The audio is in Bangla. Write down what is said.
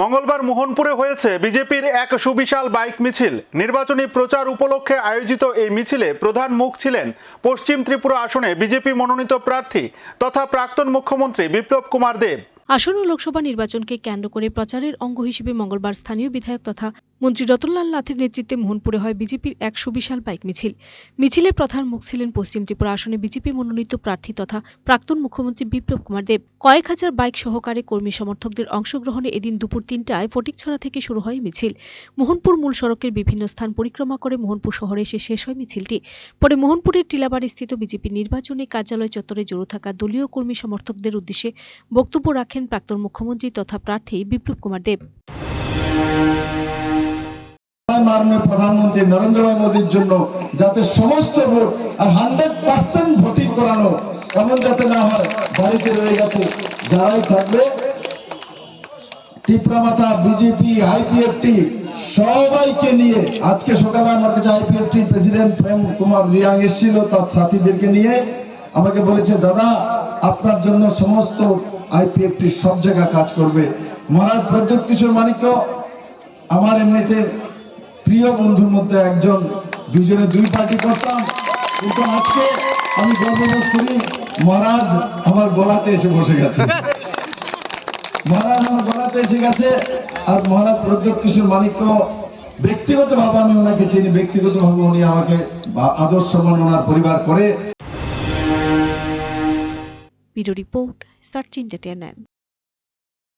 মঙ্গলবার মোহনপুরে হয়েছে বিজেপির এক সুবিশাল বাইক মিছিল। নির্বাচনী প্রচার উপলক্ষে আয়োজিত এই মিছিলে প্রধান মুখ ছিলেন পশ্চিম ত্রিপুরা আসনে বিজেপি মনোনীত প্রার্থী তথা প্রাক্তন মুখ্যমন্ত্রী বিপ্লব কুমার দেব। আসন্ন লোকসভা নির্বাচনকে কেন্দ্র করে প্রচারের অঙ্গ হিসেবে মঙ্গলবার স্থানীয় বিধায়ক তথা মন্ত্রী রতনলাল নাথের নেতৃত্বে মোহনপুরে হয় বিজেপির এক সুবিশাল বাইক মিছিল। মিছিলের প্রধান মুখ ছিলেন পশ্চিম ত্রিপুরা আসনে বিজেপি মনোনীত প্রার্থী তথা প্রাক্তন মুখ্যমন্ত্রী বিপ্লব কুমার দেব। কয়েক হাজার বাইক সহকারে কর্মী সমর্থকদের অংশগ্রহণে এদিন দুপুর তিনটায় ফটিকছড়া থেকে শুরু হয় মিছিল। মোহনপুর মূল সড়কের বিভিন্ন স্থান পরিক্রমা করে মোহনপুর শহরে এসে শেষ হয় মিছিলটি। পরে মোহনপুরের টিলাবাড়ি স্থিত বিজেপি নির্বাচনী কার্যালয় চত্বরে জড়ো থাকা দলীয় কর্মী সমর্থকদের উদ্দেশ্যে বক্তব্য রাখেন প্রাক্তন মুখ্যমন্ত্রী তথা প্রার্থী বিপ্লব কুমার দেব। মাননীয় প্রধানমন্ত্রী নরেন্দ্র ভাই মোদীর জন্য যাতে সমস্ত ভোট আর হান্ড্রেড পার্সেন্ট ভোটিং করানো এমন যাতে না হয়, বাড়িতে রয়ে গেছে। যারাই থাকবে টিপ্রামাথা বিজেপি আইপিএফটি সবাইকে নিয়ে, আজকে সকালে আমার কাছে আইপিএফটি প্রেসিডেন্ট প্রেম কুমার রিয়াং এসেছিল, তার সাথীদেরকে নিয়ে। আমাকে বলেছে, দাদা, আপনার জন্য সমস্ত আইপিএফটি সব জায়গায় কাজ করবে। মহারাজ প্রদ্যুৎ কিশোর মানিক্য, আমার এমনিতে প্রিয় বন্ধুর মধ্যে একজন দুজনে দুই পার্টি করতাম। কিন্তু আজকে আমি গর্ববোধ করি, মহারাজ আমার গলাতে এসে বসে গেছে। মহারাজ আমার গলাতে এসে গেছে, আর মহারাজ প্রদ্যোৎ কিশোর মানিক্য, ব্যক্তিগতভাবে আমি ওনাকে চিনি, ব্যক্তিগতভাবে উনি আমাকে আদর্শ আদর সম্মান ওনার পরিবার করে। Bureau report search entertainment